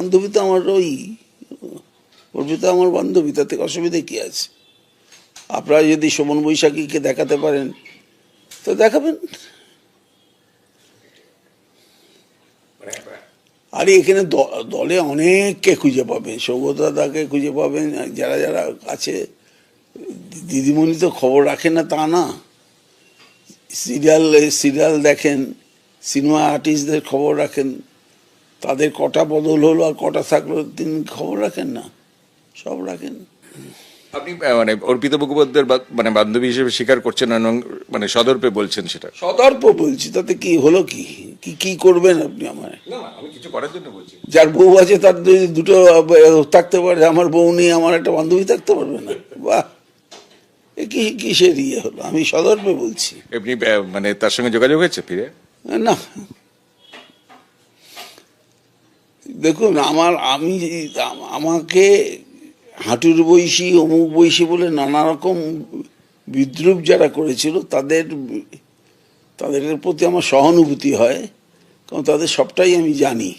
বান্ধবী তো আমার ওই অর্পিতা আমার বান্ধবী তাতে অসুবিধা কী আছে? আপনারা যদি শোভন বৈশাখীকে দেখাতে পারেন, তো দেখাবেন। আরে এখানে দলে অনেককে খুঁজে পাবেন সৌগতদাকে খুঁজে পাবেন, যারা যারা আছে। দিদিমণি তো খবর রাখে না তা না। সিরিয়াল সিরিয়াল দেখেন, সিনেমা আর্টিস্টদের খবর রাখেন। তাদের কটা বদল হলো আর কটা থাকল তিনি খবর রাখেন না। সব রাখেন। আপনি মানে অর্পিতা মুখোপাধ্যায়ের মানে বান্ধবী হিসেবে স্বীকার করছেন এবং মানে সদর্পে বলছেন সেটা? সদর্প বলছি তাতে কি হলো কি? কি কি করবেন আপনি আমার আমি কিছু করার জন্য বলছি। যার বউ আছে তার দুটো থাকতে পারে আমার বউ নিয়ে আমার একটা বান্ধবী থাকতে পারবে না। বাহ! এ কি কিসের ইয়ে হলো? আমি সদর্পে বলছি। এমনি মানে তার সঙ্গে যোগাযোগ হয়েছে ফিরে? না দেখুন, আমার, আমি আমাকে হাঁটুর বৈশী অমুক বৈশী বলে নানা রকম বিদ্রুপ যারা করেছিল, তাদের তাদের প্রতি আমার সহানুভূতি হয়, কারণ তাদের সবটাই আমি জানি।